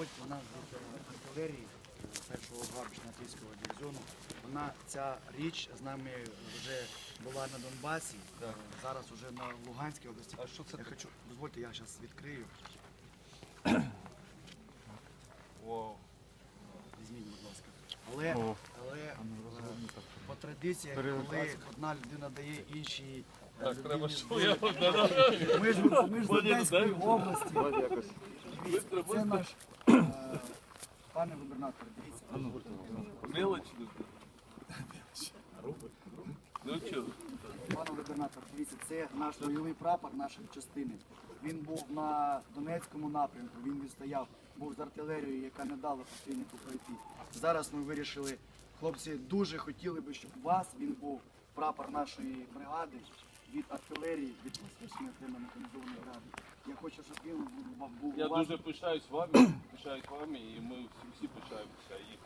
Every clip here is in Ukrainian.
дозвольте, вона з артилерії першого гвардійського дивізіону. Вона ця річ з нами вже була на Донбасі, зараз вже на Луганській області. А що це Я таке? хочу, дозвольте, я зараз відкрию. Вау. Візьміть, будь ласка. Але, О. але е, ну, по традиціях, коли одна людина дає іншій е, треба людині що я Ми ж, ми ж з Одеської області. Це наш пане губернатор, дивіться. Мелочь Ну чого? Пане губернатор, дивіться, це наш бойовий прапор нашої частини. Він був на Донецькому напрямку, він відстояв, був з артилерією, яка не дала противнику пройти. Зараз ми вирішили, хлопці дуже хотіли би, щоб у вас він був прапор нашої бригади від артилерії, від 28 окремо механізованої бригади. Я хочу, щоб він був- був Я у вас. дуже пишаюсь вами, пишаюсь вами, і ми всі, всі пишаємося. І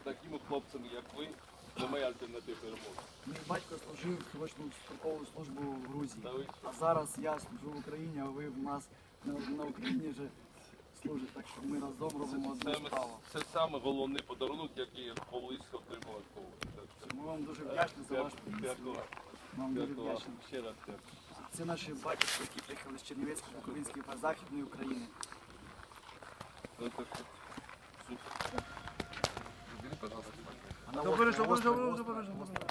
з такими хлопцями, як ви, немає альтернатив перемоги. Мій батько служив срочну строкову службу в Грузії. Та ви А зараз я служу в Україні, а ви в нас на, на Україні вже служите, так що ми разом робимо Це, одну справу. це саме головний подарунок, який я колись отримав. від Ми вам дуже вдячні за ваш Дякую, вам дуже вдячні. Це наші батьки, які приїхали з Чернівецької, Буковинської та Західної України. Добре, добре, добре, добре, пожалуйста.